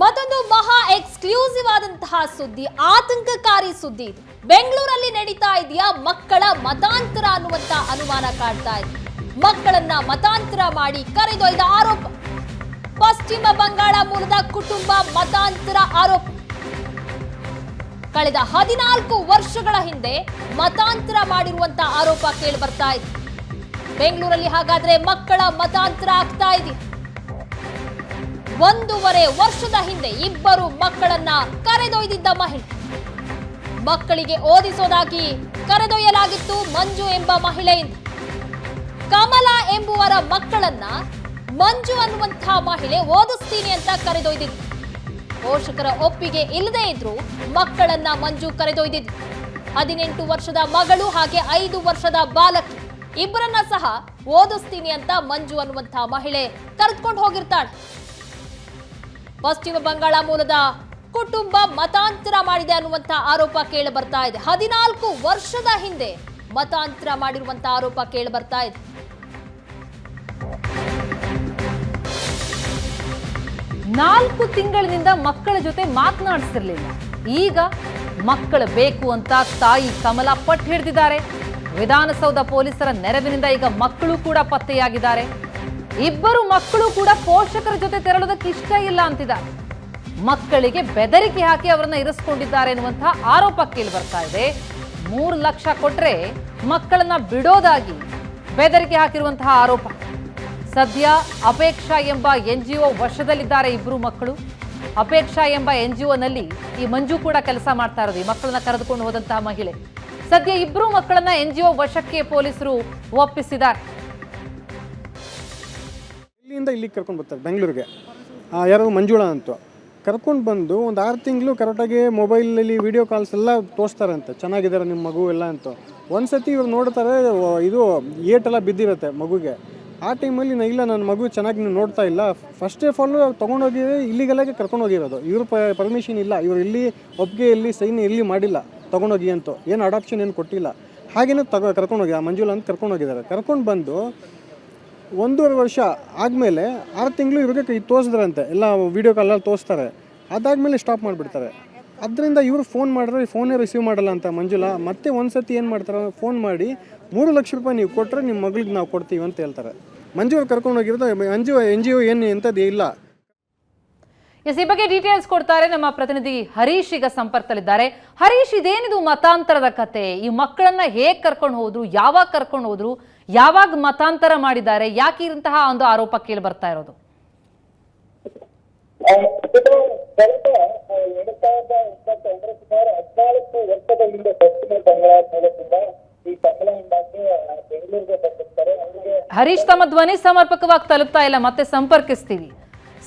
ಮತ್ತೊಂದು ಮಹಾ ಎಕ್ಸ್ಕ್ಲೂಸಿವ್ ಆದಂತಹ ಸುದ್ದಿ, ಆತಂಕಕಾರಿ ಸುದ್ದಿ. ಬೆಂಗಳೂರಲ್ಲಿ ನಡೀತಾ ಇದೆಯಾ? ಮಕ್ಕಳ ಮತಾಂತರ ಅನ್ನುವಂತ ಅನುಮಾನ ಕಾಡ್ತಾ ಇದೆ. ಮಕ್ಕಳನ್ನ ಮತಾಂತರ ಮಾಡಿ ಕರೆದೊಯ್ದ ಆರೋಪ. ಪಶ್ಚಿಮ ಬಂಗಾಳ ಮೂಲದ ಕುಟುಂಬ ಮತಾಂತರ ಆರೋಪ. ಕಳೆದ ಹದಿನಾಲ್ಕು ವರ್ಷಗಳ ಹಿಂದೆ ಮತಾಂತರ ಮಾಡಿರುವಂತ ಆರೋಪ ಕೇಳಿ ಬರ್ತಾ ಇದೆ. ಬೆಂಗಳೂರಲ್ಲಿ ಹಾಗಾದ್ರೆ ಮಕ್ಕಳ ಮತಾಂತರ ಆಗ್ತಾ ಇದೆ. ಒಂದೂವರೆ ವರ್ಷದ ಹಿಂದೆ ಇಬ್ಬರು ಮಕ್ಕಳನ್ನ ಕರೆದೊಯ್ದಿದ್ದ ಮಹಿಳೆ. ಮಕ್ಕಳಿಗೆ ಓದಿಸೋದಾಗಿ ಕರೆದೊಯ್ಯಲಾಗಿತ್ತು ಮಂಜು ಎಂಬ ಮಹಿಳೆಯಿಂದ. ಕಮಲ ಎಂಬುವರ ಮಕ್ಕಳನ್ನ ಮಂಜು ಅನ್ನುವಂತಹ ಮಹಿಳೆ ಓದಿಸ್ತೀನಿ ಅಂತ ಕರೆದೊಯ್ದಿದ್ರು ಪೋಷಕರ ಒಪ್ಪಿಗೆ ಇಲ್ಲದೆ ಇದ್ರು ಮಕ್ಕಳನ್ನ ಮಂಜು ಕರೆದೊಯ್ದಿದ್ರು ಹದಿನೆಂಟು ವರ್ಷದ ಮಗಳು ಹಾಗೆ ಐದು ವರ್ಷದ ಬಾಲಕ. ಇಬ್ಬರನ್ನ ಸಹ ಓದಿಸ್ತೀನಿ ಅಂತ ಮಂಜು ಅನ್ನುವಂತಹ ಮಹಿಳೆ ಕರೆದುಕೊಂಡು ಹೋಗಿರ್ತಾಳೆ. ಪಶ್ಚಿಮ ಬಂಗಾಳ ಮೂಲದ ಕುಟುಂಬ ಮತಾಂತರ ಮಾಡಿದೆ ಅನ್ನುವಂತ ಆರೋಪ ಕೇಳಿ ಬರ್ತಾ ಇದೆ. ಹದಿನಾಲ್ಕು ವರ್ಷದ ಹಿಂದೆ ಮತಾಂತರ ಮಾಡಿರುವಂತ ಆರೋಪ ಕೇಳಿ ಬರ್ತಾ ಇದೆ. ನಾಲ್ಕು ತಿಂಗಳಿನಿಂದ ಮಕ್ಕಳ ಜೊತೆ ಮಾತನಾಡಿಸಿರ್ಲಿಲ್ಲ. ಈಗ ಮಕ್ಕಳು ಬೇಕು ಅಂತ ತಾಯಿ ಕಮಲ ಪಟ್ಟು ಹಿಡಿದಿದ್ದಾರೆ. ವಿಧಾನಸೌಧ ಪೊಲೀಸರ ನೆರವಿನಿಂದ ಈಗ ಮಕ್ಕಳು ಕೂಡ ಪತ್ತೆಯಾಗಿದ್ದಾರೆ. ಇಬ್ಬರು ಮಕ್ಕಳು ಕೂಡ ಪೋಷಕರ ಜೊತೆ ತೆರಳೋದಕ್ಕೆ ಇಷ್ಟ ಇಲ್ಲ ಅಂತಿದ್ದಾರೆ. ಮಕ್ಕಳಿಗೆ ಬೆದರಿಕೆ ಹಾಕಿ ಅವರನ್ನ ಇರಿಸ್ಕೊಂಡಿದ್ದಾರೆ ಎನ್ನುವಂತಹ ಆರೋಪ ಕೇಳಿ ಬರ್ತಾ ಇದೆ. ಮೂರು ಲಕ್ಷ ಕೊಟ್ರೆ ಮಕ್ಕಳನ್ನ ಬಿಡೋದಾಗಿ ಬೆದರಿಕೆ ಹಾಕಿರುವಂತಹ ಆರೋಪ. ಸದ್ಯ ಅಪೇಕ್ಷಾ ಎಂಬ ಎನ್ ಜಿ ಒ ವಶದಲ್ಲಿದ್ದಾರೆ ಇಬ್ಬರು ಮಕ್ಕಳು. ಅಪೇಕ್ಷಾ ಎಂಬ ಎನ್ ಜಿ ಒನಲ್ಲಿ ಈ ಮಂಜು ಕೂಡ ಕೆಲಸ ಮಾಡ್ತಾ ಇರೋದು, ಈ ಮಕ್ಕಳನ್ನ ಕರೆದುಕೊಂಡು ಹೋದಂತಹ ಮಹಿಳೆ. ಸದ್ಯ ಇಬ್ಬರು ಮಕ್ಕಳನ್ನ ಎನ್ ಜಿ ಒ ವಶಕ್ಕೆ ಪೊಲೀಸರು ಒಪ್ಪಿಸಿದ್ದಾರೆ. ಇಲ್ಲಿಂದ ಇಲ್ಲಿಗೆ ಕರ್ಕೊಂಡು ಬರ್ತಾರೆ, ಬೆಂಗಳೂರಿಗೆ. ಯಾರೋ ಮಂಜುಳಾ ಅಂತ. ಕರ್ಕೊಂಡು ಬಂದು ಒಂದು ಆರು ತಿಂಗಳು ಕರೆಕ್ಟಾಗಿ ಮೊಬೈಲಲ್ಲಿ ವೀಡಿಯೋ ಕಾಲ್ಸ್ ಎಲ್ಲ ತೋರಿಸ್ತಾರಂತೆ. ಚೆನ್ನಾಗಿದ್ದಾರೆ ನಿಮ್ಮ ಮಗು ಎಲ್ಲ ಅಂತ. ಒಂದು ಸತಿ ಇವ್ರು ನೋಡ್ತಾರೆ ಇದು ಏಟೆಲ್ಲ ಬಿದ್ದಿರುತ್ತೆ ಮಗುಗೆ. ಆ ಟೈಮಲ್ಲಿ ನಾನು ಇಲ್ಲ ನನ್ನ ಮಗು ಚೆನ್ನಾಗಿ ನೀವು ನೋಡ್ತಾ ಇಲ್ಲ. ಫಸ್ಟ್ ಆಫ್ ಆಲ್ ತೊಗೊಂಡೋಗಿ ಇಲ್ಲಿಗೆಲ್ಲಾಗೆ ಕರ್ಕೊಂಡು ಹೋಗಿರೋದು. ಇವ್ರ ಪರ್ಮಿಷನ್ ಇಲ್ಲ. ಇವರು ಇಲ್ಲಿ, ಒಪ್ಪಿಗೆ ಇಲ್ಲಿ ಸೈನ್ ಇಲ್ಲಿ ಮಾಡಿಲ್ಲ. ತೊಗೊಂಡೋಗಿ ಅಂತ. ಏನು ಅಡಾಪ್ಷನ್ ಏನು ಕೊಟ್ಟಿಲ್ಲ. ಹಾಗೇನೂ ತಗೋ ಕರ್ಕೊಂಡೋಗಿ ಆ ಮಂಜುಳ ಅಂತ ಕರ್ಕೊಂಡು ಹೋಗಿದ್ದಾರೆ. ಕರ್ಕೊಂಡು ಬಂದು ಒಂದೂವರೆ ವರ್ಷ ಆದಮೇಲೆ ಆರು ತಿಂಗಳು ಇವ್ರಿಗೆ ಕೈ ತೋರಿಸಿದ್ರಂತೆ. ಎಲ್ಲ ವೀಡಿಯೋ ಕಾಲಲ್ಲಿ ತೋರಿಸ್ತಾರೆ. ಅದಾದಮೇಲೆ ಸ್ಟಾಪ್ ಮಾಡಿಬಿಡ್ತಾರೆ. ಅದರಿಂದ ಇವರು ಫೋನ್ ಮಾಡಿದ್ರೆ ಫೋನೇ ರಿಸೀವ್ ಮಾಡಲ್ಲ ಅಂತ ಮಂಜುಳಾ. ಮತ್ತೆ ಒಂದು ಸತಿ ಏನು ಮಾಡ್ತಾರೆ? ಫೋನ್ ಮಾಡಿ ಮೂರು ಲಕ್ಷ ರೂಪಾಯಿ ನೀವು ಕೊಟ್ಟರೆ ನಿಮ್ಮ ಮಗಳಿಗೆ ನಾವು ಕೊಡ್ತೀವಿ ಅಂತ ಹೇಳ್ತಾರೆ. ಮಂಜು ಅವ್ರು ಕರ್ಕೊಂಡು ಹೋಗಿರೋದು ಮಂಜು ಎನ್ ಜಿ ಒ ಏನು ಎಂಥದ್ದು ಇಲ್ಲ. ಎಸ್, ಈ ಬಗ್ಗೆ ಡೀಟೇಲ್ಸ್ ಕೊಡ್ತಾರೆ ನಮ್ಮ ಪ್ರತಿನಿಧಿ ಹರೀಶ್ ಈಗ ಸಂಪರ್ಕದಲ್ಲಿದ್ದಾರೆ. ಹರೀಶ್, ಇದೇನಿದು ಮತಾಂತರದ ಕತೆ? ಈ ಮಕ್ಕಳನ್ನ ಹೇಗೆ ಕರ್ಕೊಂಡು ಹೋದ್ರು? ಯಾವಾಗ ಕರ್ಕೊಂಡು ಹೋದ್ರು? ಯಾವಾಗ ಮತಾಂತರ ಮಾಡಿದ್ದಾರೆ? ಯಾಕೆ ಇಂತಹ ಒಂದು ಆರೋಪ ಕೇಳಿ ಬರ್ತಾ ಇರೋದು? ಇದು ಕಳೆದ ಎರಡು ಸಾವಿರದ ಇಪ್ಪತ್ತೊಂದರ ಸುಮಾರು ಹದಿನಾಲ್ಕು ವರ್ಷದ ಹಿಂದೆ ಪಶ್ಚಿಮ ಬಂಗಾಳ ಮೂಲದಿಂದ ಈ ಕಮಲ ಎಂಬಾಕೆ ಬೆಂಗಳೂರಿಗೆ ಬಂದಿರ್ತಾರೆ. ಅವರಿಗೆ ಹರೀಶ್ ತಮ್ಮ ಧ್ವನಿ ಸಮರ್ಪಕವಾಗಿ ತಲುಪ್ತಾ ಇಲ್ಲ ಮತ್ತೆ ಸಂಪರ್ಕಿಸ್ತೀವಿ.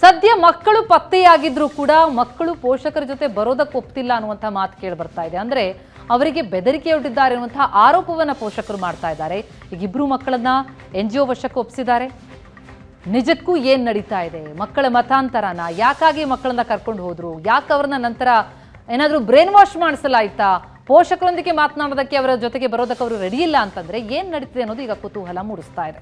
ಸದ್ಯ ಮಕ್ಕಳು ಪತ್ತೆಯಾಗಿದ್ರು ಕೂಡ ಮಕ್ಕಳು ಪೋಷಕರ ಜೊತೆ ಬರೋದಕ್ಕೆ ಒಪ್ತಿಲ್ಲ ಅನ್ನುವಂತ ಮಾತು ಕೇಳಿ ಬರ್ತಾ ಇದೆ. ಅಂದ್ರೆ ಅವರಿಗೆ ಬೆದರಿಕೆ ಒಡ್ಡಿದ್ದಾರೆ ಅನ್ನುವಂತಹ ಆರೋಪವನ್ನು ಪೋಷಕರು ಮಾಡ್ತಾ ಇದ್ದಾರೆ. ಈಗ ಇಬ್ರು ಮಕ್ಕಳನ್ನ ಎನ್ ಜಿ ಒ ವಶಕ್ಕೆ ಒಪ್ಪಿಸಿದ್ದಾರೆ ನಿಜಕ್ಕೂ ಏನು ನಡೀತಾ ಇದೆ? ಮಕ್ಕಳ ಮತಾಂತರನ ಯಾಕಾಗಿ ಮಕ್ಕಳನ್ನ ಕರ್ಕೊಂಡು ಹೋದ್ರು? ಯಾಕೆ ಅವ್ರನ್ನ ನಂತರ ಏನಾದರೂ ಬ್ರೈನ್ ವಾಶ್ ಮಾಡಿಸಲಾಯ್ತಾ? ಪೋಷಕರೊಂದಿಗೆ ಮಾತನಾಡೋದಕ್ಕೆ ಅವರ ಜೊತೆಗೆ ಬರೋದಕ್ಕೆ ಅವರು ರೆಡಿ ಇಲ್ಲ ಅಂತಂದ್ರೆ ಏನು ನಡೀತಿದೆ ಅನ್ನೋದು ಈಗ ಕುತೂಹಲ ಮೂಡಿಸ್ತಾ ಇದೆ.